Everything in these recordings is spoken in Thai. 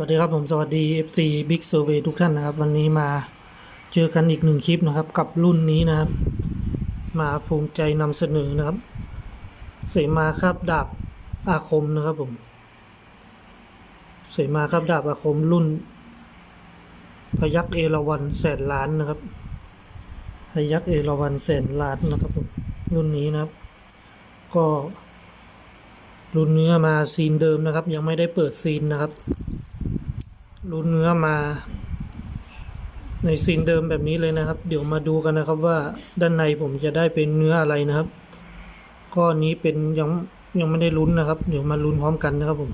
วัสดีครับผมสวัสดี FC Big Survey ทุกท่านนะครับ วันนี้มาเจอกันอีกหนึ่งคลิปนะครับ กับรุ่นนี้นะครับ มาภูมิใจนำเสนอนะครับ เสมาครับดาบอาคมนะครับผม เสมาครับดาบอาคมรุ่น พยักเอราวันแสนล้านนะครับ พยักเอราวันแสนล้านนะครับผมรุ่นนี้นะครับ ก็รุ่นเนื้อมาซีนเดิมนะครับ ยังไม่ได้เปิดซีนนะครับ รุ่นเนื้อมา ในซีนเดิมแบบนี้เลยนะครับ เดี๋ยวมาดูกันนะครับว่าด้านในผมจะได้เป็นเนื้ออะไรนะครับก็อันนี้เป็นยังยังไม่ได้ลุ้นนะครับ เดี๋ยวมาลุ้นพร้อมกันนะครับผม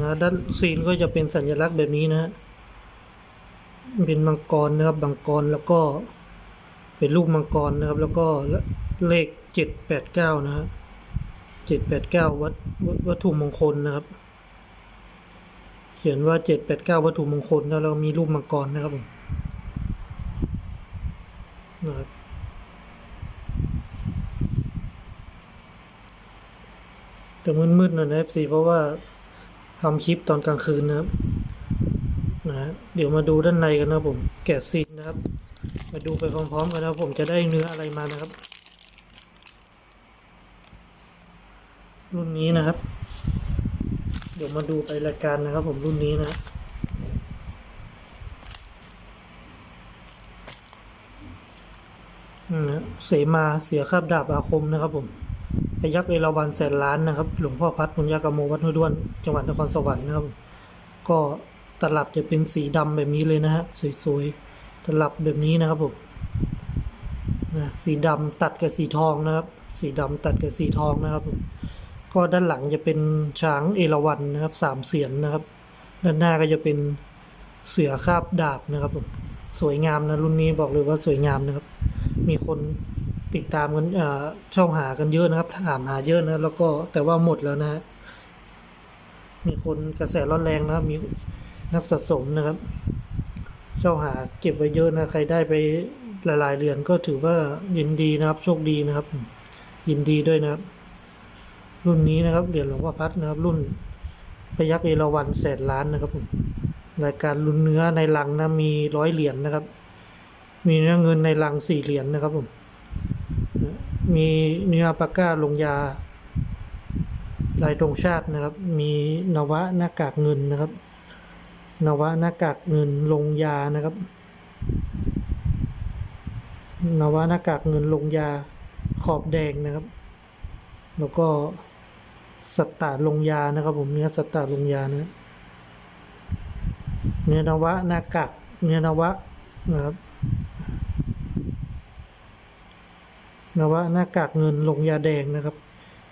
นะด้านซีนก็จะเป็นสัญลักษณ์แบบนี้นะฮะเป็นมังกรนะครับมังกรแล้วก็เป็นลูกมังกรนะครับ แล้วก็เลขเจ็ดแปดเก้านะฮะเจ็ดแปดเก้าวัตวัตถุมงคลนะครับ ขียนว่าเจ็ดแปดเก้าวัตถุมงคลแล้วเรามีรูปมังกรนะครับผมนะครับแต่มืดๆหน่อยนะ FC เพราะว่าทำคลิปตอนกลางคืนนะครับนะเดี๋ยวมาดูด้านในกันนะผม แกะซีนนะครับ มาดูไปพร้อมๆกันนะผมจะได้เนื้ออะไรมานะครับ รุ่นนี้นะครับ เดี๋ยวมาดูไปรายการนะครับผมรุ่นนี้นะเสมาเสียคาบดาบอาคมนะครับผมพยักเอราวันแสนล้านนะครับหลวงพ่อพัดปุญญากโมวัดห้วยด้วน จังหวัดนครสวรรค์นะครับ ก็ตลับจะเป็นสีดำแบบนี้เลยนะฮะสวยๆตลับแบบนี้นะครับผมสีดำตัดกับสีทองนะครับ สีดำตัดกับสีทองนะครับผม ก็ด้านหลังจะเป็นช้างเอราวัณนะครับสามเสียนนะครับ ด้านหน้าก็จะเป็นเสือคาบดาบนะครับผมสวยงามนะรุ่นนี้บอกเลยว่าสวยงามนะครับ มีคนติดตามกันอ่อช่องหากันเยอะนะครับ ถามหาเยอะนะแล้วก็แต่ว่าหมดแล้วนะฮะมีคนกระแสร้อนแรงนะครับ มีนักสะสมนะครับช่องหาเก็บไว้เยอะนะใครได้ไปหลายๆเรือนก็ถือว่ายินดีนะครับ โชคดีนะครับ ยินดีด้วยนะครับ รุ่นนี้นะครับเหรียญหลวงพ่อพัดนะครับ รุ่นพยักเอราวันแสนล้านนะครับผมรายการลุ้นเนื้อในลังนะมีร้อยเหรียญนะครับ มีเนื้อเงินในลังสี่เหรียญนะครับผมมีเนื้อปากก้าลงยาลายตรงชาตินะครับ มีนวะหน้ากากเงินนะครับ นวะหน้ากากเงินลงยานะครับ นวะหน้ากากเงินลงยาขอบแดงนะครับ แล้วก็ สตตาลงยานะครับ ผมเนื้อสตตาลงยานะเนื้อนวะหน้ากากเนื้อนวะนะครับนวะหน้ากากเงินลงยาแดงนะครับ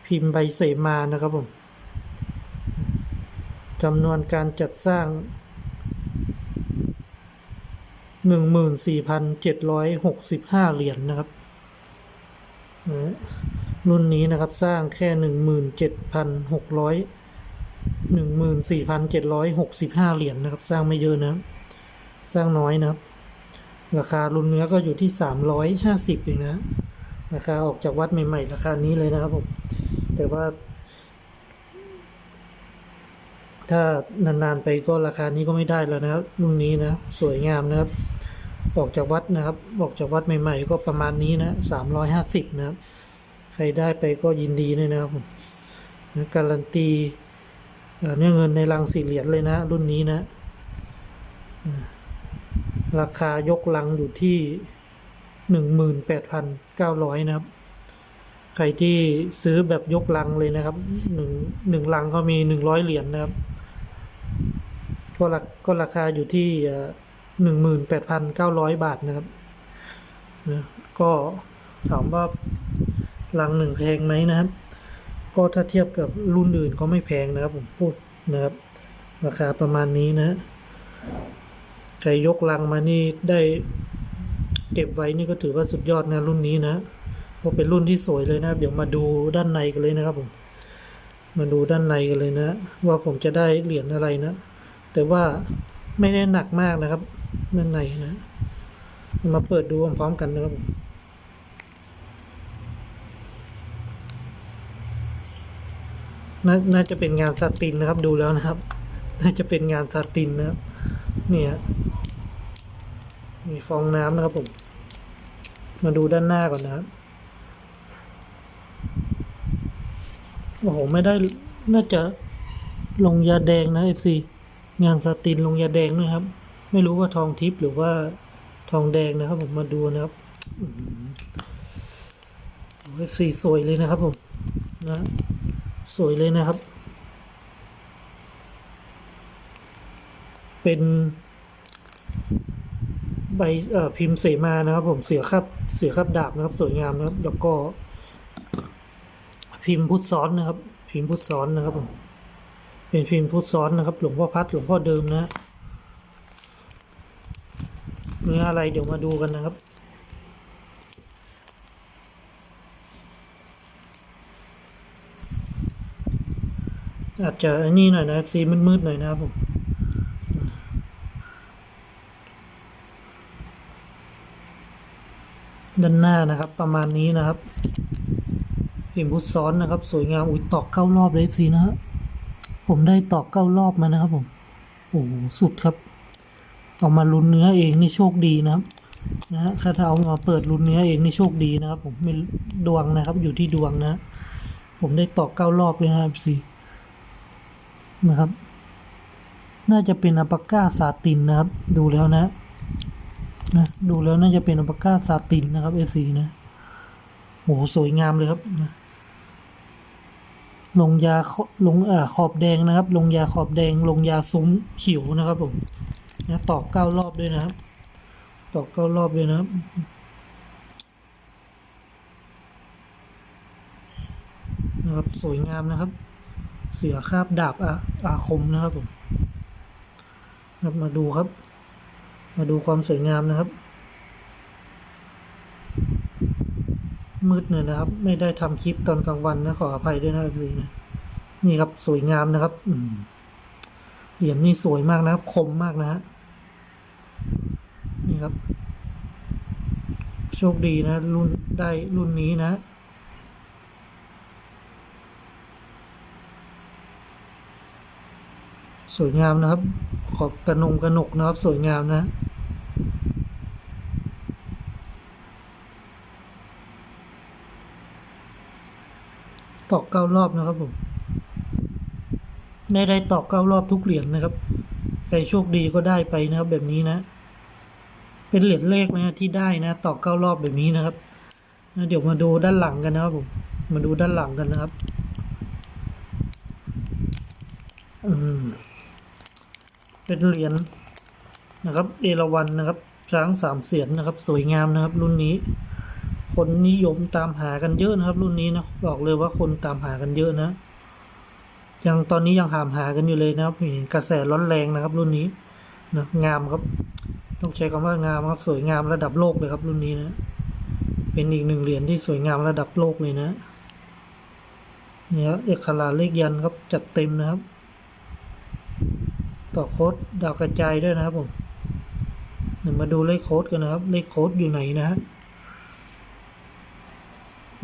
พิมพ์ใบเสมานะครับผมจำนวนการจัดสร้างหนึ่งหมื่นสี่พันเจ็ดร้อยหกสิบห้าเหรียญนะครับ รุ่นนี้นะครับสร้างแค่หนึ่งหมื่นเจ็ดพันหกร้อยหนึ่งหมื่นสี่พันเจ็ดร้อยหกสิบห้าเหรียญนะครับ สร้างไม่เยอะนะ สร้างน้อยนะครับ ราคารุ่นเนื้อก็อยู่ที่สามร้อยห้าสิบเองนะ ราคาออกจากวัดใหม่ ๆ ราคานี้เลยนะครับผมแต่ว่า ถ้านานๆไปก็ราคานี้ก็ไม่ได้แล้วนะครับรุ่นนี้นะ สวยงามนะครับ ออกจากวัดนะครับ ออกจากวัดใหม่ ๆ ก็ประมาณนี้นะสามร้อยห้าสิบนะครับ ใครได้ไปก็ยินดีด้วยนะครับนะการันตีเนื้อเงินในรังสี่เหรียญเลยนะ รุ่นนี้นะ ราคายกลังอยู่ที่หนึ่งหมื่นแปดพันเก้าร้อยนะครับ ใครที่ซื้อแบบยกลังเลยนะครับหนึ่งหนึ่งลังก็มีหนึ่งร้อยเหรียญนะครับ ก็ราก็ราคาอยู่ที่หนึ่งหมื่นแปดพันเก้าร้อยบาทนะครับนะก็ถามว่า ลังหนึ่งแพงไหมนะครับ ก็ถ้าเทียบกับรุ่นอื่นก็ไม่แพงนะครับ ผมพูดนะครับ ราคาประมาณนี้นะใครยกลังมานี่ได้เก็บไว้นี่ก็ถือว่าสุดยอดนะรุ่นนี้นะเพราะเป็นรุ่นที่สวยเลยนะครับ เดี๋ยวมาดูด้านในกันเลยนะครับผมมาดูด้านในกันเลยนะ ว่าผมจะได้เหรียญอะไรนะ แต่ว่าไม่ได้หนักมากนะครับ ด้านในนะ มาเปิดดูพร้อมๆกันนะครับผม นน่าน่าจะเป็นงานซาตินนะครับดูแล้วนะครับ น่าจะเป็นงานซาตินนะครับเนี่ยมีฟองน้ำนะครับผม มาดูด้านหน้าก่อนนะครับโอ้โหไม่ได้น่าจะลงยาแดงนะ FC งานสตินลงยาแดงด้วยครับ ไม่รู้ว่าทองทิพย์หรือว่าทองแดงนะครับ ผมมาดูนะครับเอฟซีสวยเลยนะครับผมนะ สวยเลยนะครับ เป็น ใบเอ่อพิมพ์เสมานะครับผมเสือคาบเสือคาบดาบนะครับ สวยงามนะครับ แล้วก็ พิมพ์พุทธซ้อนนะครับ พิมพ์พุทธซ้อนนะครับผมเป็นพิมพ์พุทธซ้อนนะครับ หลวงพ่อพัดหลวงพ่อเดิมนะเนื้ออะไรเดี๋ยวมาดูกันนะครับ อาจจะอันนี้หน่อยนะครับสีมืดๆหน่อยนะครับผมด้านหน้านะครับ ประมาณนี้นะครับพิมพ์พุทซ้อนนะครับ สวยงามอุ้ยตอกเก้ารอบเลยสีนะฮะผมได้ตอกเก้ารอบมานะครับ ผมโอ้สุดครับเอามาลุ้นเนื้อเองนี่โชคดีนะครับนะฮะถ้าเอามาเปิดลุ้นเนื้อเองนี่โชคดีนะครับ ผมไม่ดวงนะครับ อยู่ที่ดวงนะ ผมได้ตอกเก้ารอบเลยนะครับสี นะครับ น่าจะเป็นอัปาก้าซาตินนะครับ ดูแล้วนะนะดูแล้วน่าจะเป็นอัปาก้าซาตินนะครับเอซีนะโหสวยงามเลยครับนะลงยาลงอ่าขอบแดงนะครับ ลงยาขอบแดง ลงยาซุ้มเขียวนะครับผมนะตอกเก้ารอบด้วยนะครับ ตอกเก้ารอบด้วยนะครับนะครับสวยงามนะครับ เสือคาบดาบอาอาคมนะครับผมครับมาดูครับ มาดูความสวยงามนะครับ มืดหน่ยนะครับ ไม่ได้ทำคลิปตอนกลางวันนะขออภัยด้วยนะครับพี่นะนี่ครับสวยงามนะครับ อืมเหรียญนี่สวยมากนะครับ คมมากนะฮะนี่ครับ โชคดีนะ รุ่นได้รุ่นนี้นะ สวยงามนะครับ ขอบกระนงกระหนกนะครับ สวยงามนะตอกเก้ารอบนะครับผมไม่ได้ตอกเก้ารอบทุกเหรียญนะครับใครโชคดีก็ได้ไปนะครับ แบบนี้นะ เป็นเหรียญเลขนะที่ได้นะ ตอกเก้ารอบแบบนี้นะครับเดี๋ยวมาดูด้านหลังกันนะครับผมมาดูด้านหลังกันนะครับ อืม เป็นเหรียญนะครับ เอราวันนะครับ ช้างสามเสียนนะครับ สวยงามนะครับ รุ่นนี้ คนนิยมตามหากันเยอะนะครับ รุ่นนี้นะบอกเลยว่าคนตามหากันเยอะนะยังตอนนี้ยังหามหากันอยู่เลยนะครับเห็นกระแสร้อนแรงนะครับ รุ่นนี้นะงามครับ ต้องใช้คำว่างามครับ สวยงามระดับโลกเลยครับ รุ่นนี้นะ เป็นอีกหนึ่งเหรียญที่สวยงามระดับโลกเลยนะเนี่ยเอกลาเลขยันครับจัดเต็มนะครับ ต่อโค้ดดาวกระจายด้วยนะครับผมเดี๋ยวมาดูเลขโค้ดกันนะครับ เลขโค้ดอยู่ไหนนะฮะ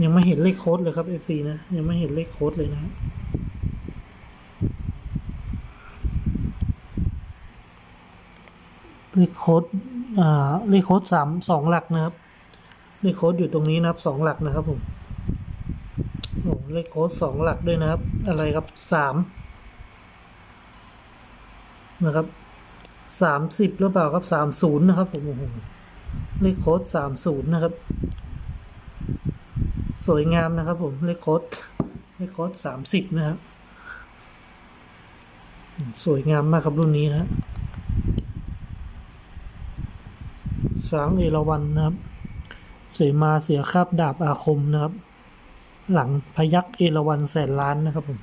ยังไม่เห็นเลขโค้ดเลยครับ FC นะ ยังไม่เห็นเลขโค้ดเลยนะฮะเลขโค้ดอ่าเลขโค้ดสามสองหลักนะครับ เลขโค้ดอยู่ตรงนี้นะครับสองหลักนะครับผมโอ้เลขโค้ดสองหลักด้วยนะครับ อะไรครับสาม นะครับสามสิบหรือเปล่าครับสามศูนย์นะครับผมโอ้โหเลขโค้ดสามศูนย์นะครับ สวยงามนะครับผมเลขโค้ดเลขโค้ดสามสิบนะครับสวยงามมากครับรุ่นนี้นะช้างเอราวัณนะครับ เสมาเสียคาบดาบอาคมนะครับ หลังพยักเอราวัณแสนล้านนะครับผม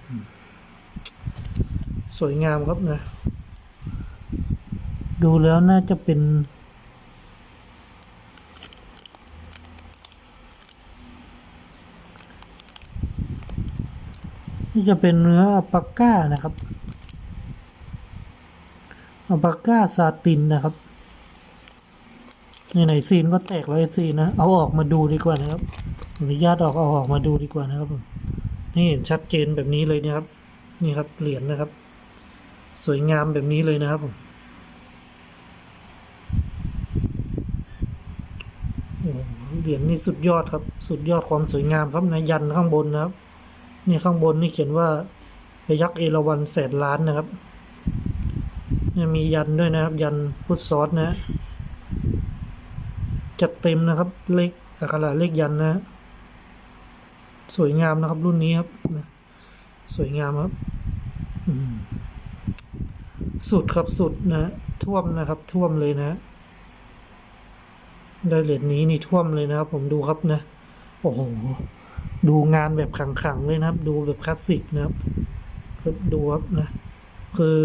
สวยงามครับนะ ดูแล้วน่าจะเป็น นี่จะเป็นเนื้ออัปาก้านะครับอัปาก้าซาตินนะครับในไหนๆซีนก็แตกแล้วซีนนะเอาออกมาดูดีกว่านะครับอนุญาตออกเอาออกมาดูดีกว่านะครับนี่เห็นชัดเจนแบบนี้เลยนะครับ นี่ครับเหรียญนะครับ สวยงามแบบนี้เลยนะครับผมโอ้โห เหรียญนี่สุดยอดครับ สุดยอดความสวยงามครับในยันข้างบนนะครับ นี่ข้างบนนี่เขียนว่าพยักเอราวัณแสนล้านนะครับเนี่ยมียันด้วยนะครับ ยันพุทธซอสนะจัดเต็มนะครับ เลขอักขระเลขยันนะ สวยงามนะครับ รุ่นนี้ครับสวยงามครับสุดครับสุดนะ ท่วมนะครับ ท่วมเลยนะ ได้เหรียญนี้นี่ท่วมเลยนะครับผมดูครับนะ โอ้โห ดูงานแบบขังๆเลยนะครับ ดูแบบคลาสสิกนะครับครับดูครับนะ คือ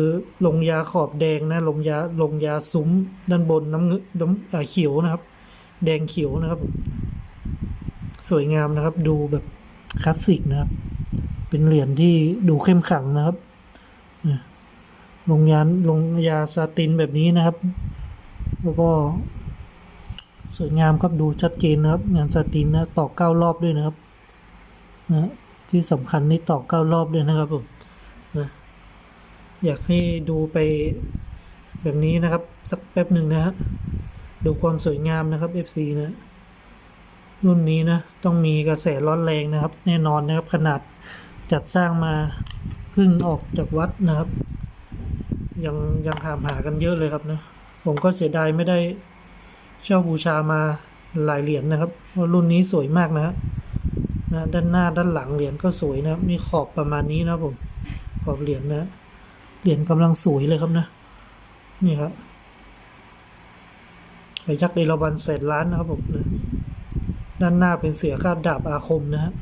ลงยาขอบแดงนะ ลงยาลงยาซุ้มด้านบนน้ำเงินน้ำอ่าเขียวนะครับ แดงเขียวนะครับ สวยงามนะครับ ดูแบบคลาสสิกนะครับ เป็นเหรียญที่ดูเข้มขังนะครับลงยาลงยาซาตินแบบนี้นะครับ แล้วก็ สวยงามครับดูชัดเจนนะครับ งานซาตินนะตอกเก้ารอบด้วยนะครับนะที่สำคัญนี่ตอกเก้ารอบด้วยนะครับผมนะอยากให้ดูไปแบบนี้นะครับ สักแป๊บหนึ่งนะฮะดูความสวยงามนะครับ FC นะรุ่นนี้นะต้องมีกระแสร้อนแรงนะครับ แน่นอนนะครับ ขนาดจัดสร้างมาพิ่งออกจากวัดนะครับ ยังยังถามหากันเยอะเลยครับนะ ผมก็เสียดายไม่ได้ เช่าบูชามาหลายเหรียญนะครับราะรุ่นนี้สวยมากนะฮะนะด้านหน้าด้านหลังเหรียญก็สวยนะมีขอบประมาณนี้นะผมขอบเหรียญนะเหรียญกำลังสวยเลยครับนะ นี่ครับไอ้ยักษ์เอราวัณแสนล้านนะครับผมนะด้านหน้าเป็นเสือคาบดาบอาคมนะฮะ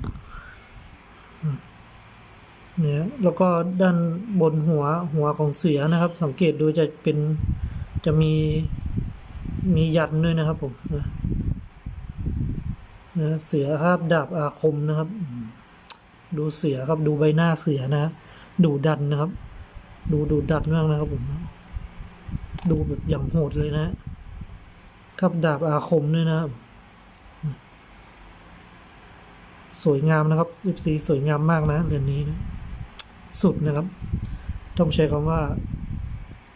เนี่ยแล้วก็ด้านบนหัวหัวของเสือนะครับ สังเกตดูจะเป็นจะมี มียันด้วยนะครับผมนะนะเสือคาบดาบอาคมนะครับ ดูเสือครับดูใบหน้าเสือนะ ดูดันนะครับ ดูดูดันมากนะครับผมดูแบบอย่างโหดเลยนะคาบดาบอาคมด้วยนะครับสวยงามนะครับลิปซีสวยงามมากนะเรือนนี้นะสุดนะครับ ต้องใช้คำว่า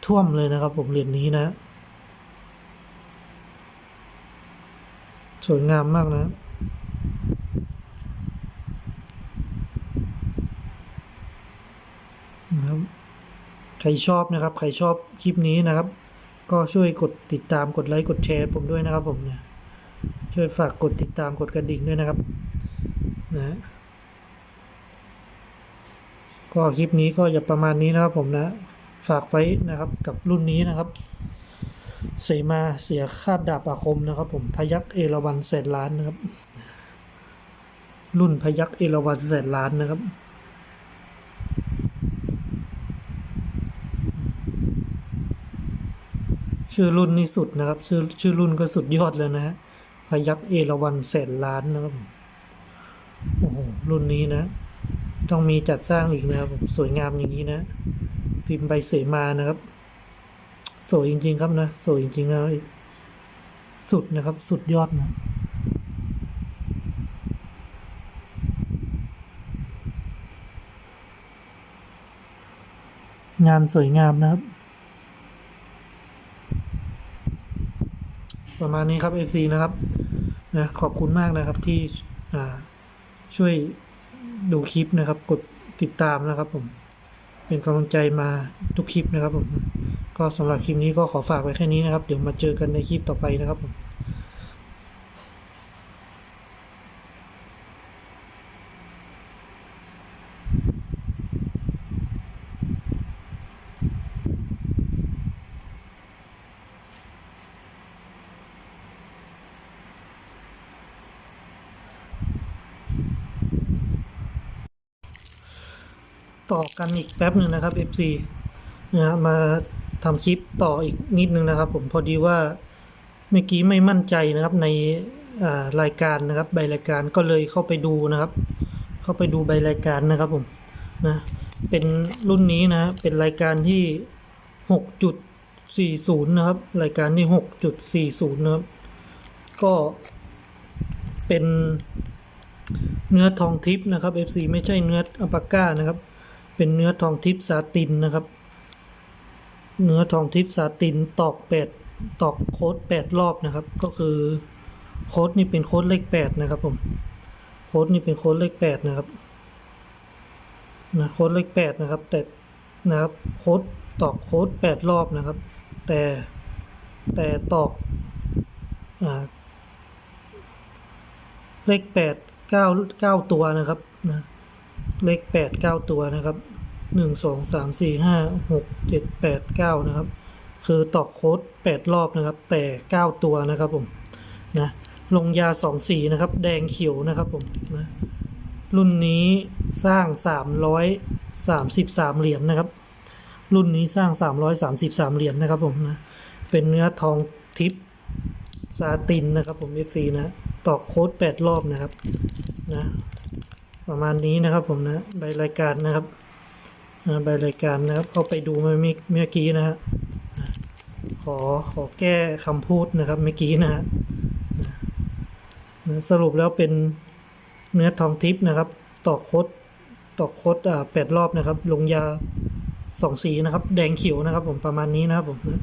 ท่วมเลยนะครับ ผมเรือนนี้นะ สวยงามมากนะ นะครับ ใครชอบนะครับ ใครชอบคลิปนี้นะครับ ก็ช่วยกดติดตามกดไลค์กดแชร์ผมด้วยนะครับผมเนี่ยช่วยฝากกดติดตามกดกระดิ่งด้วยนะครับนะก็คลิปนี้ก็จะประมาณนี้นะครับผมนะ ฝากไว้นะครับกับรุ่นนี้นะครับ เสมาเสียคาบดาบอาคมนะครับ ผมพยักเอราวัณแสนล้านนะครับ รุ่นพยักเอราวัณแสนล้านนะครับชื่อรุ่นนี้สุดนะครับ ชื่อชื่อรุ่นก็สุดยอดเลยนะฮะพยักเอราวัณแสนล้านนะครับโอ้โหรุ่นนี้นะ ต้องมีจัดสร้างอีกนะครับ สวยงามอย่างนี้นะ พิมพ์ใบเสมานะครับ สวยจริง ๆ ครับนะสวยจริงๆนะสุดนะครับ สุดยอดนะงานสวยงามนะครับ ประมาณนี้ครับ FC นะครับนะขอบคุณมากนะครับที่ช่วยดูคลิปนะครับ กดติดตามนะครับผม เป็นกำลังใจมาทุกคลิปนะครับผม ก็สำหรับคลิปนี้ก็ขอฝากไว้แค่นี้นะครับ เดี๋ยวมาเจอกันในคลิปต่อไปนะครับผมต่อกันอีกแป๊บหนึ่งนะครับ FC นะฮะมา ทำคลิปต่ออีกนิดนึงนะครับ ผมพอดีว่าเมื่อกี้ไม่มั่นใจนะครับในรายการนะครับ ใบรายการก็เลยเข้าไปดูนะครับ เข้าไปดูใบรายการนะครับผมนะเป็นรุ่นนี้นะเป็นรายการที่หกจุดสี่ศูนย์นะครับ รายการที่หกจุดสี่ศูนย์นะครับ ก็เป็นเนื้อทองทิพย์นะครับ FC ไม่ใช่เนื้ออัปาก้านะครับ เป็นเนื้อทองทิพย์ซาตินนะครับ เนื้อทองทิพย์ซาตินตอกแปดตอกโค้ดแปดรอบนะครับ ก็คือโค้ดนี่เป็นโค้ดเลขแปดนะครับผมโค้ดนี่เป็นโค้ดเลขแปดนะครับนะโค้ดเลขแปดนะครับ แต่นะครับโค้ดตอกโค้ดแปดรอบนะครับ แต่แต่ตอกอเลขแปดเก้าเก้าตัวนะครับนะเลขแปดเก้าตัวนะครับ หนึ่งสองสามสี่ห้าหกเจ็ดแปดเก้านะครับ คือตอกโค้ดแปดรอบนะครับ แต่เก้าตัวนะครับผมนะลงยาสองสีนะครับ แดงเขียวนะครับผมนะรุ่นนี้สร้างสามร้อยสามสิบสามเหรียญนะครับ รุ่นนี้สร้างสามร้อยสามสิบสามเหรียญนะครับผมนะเป็นเนื้อทองทิพซาตินนะครับผม FC นะตอกโค้ดแปดรอบนะครับนะประมาณนี้นะครับผมนะใบรายการนะครับ ใบรายการนะครับเข้าไปดูมาเมื่อเมื่อกี้นะฮะขอขอแก้คำพูดนะครับเมื่อกี้นะฮะสรุปแล้วเป็นเนื้อทองทิพย์นะครับ ตอกคดตอกคดอ่าแปดรอบนะครับ ลงยาสองสีนะครับ แดงเขียวนะครับ ผมประมาณนี้นะครับผมนะ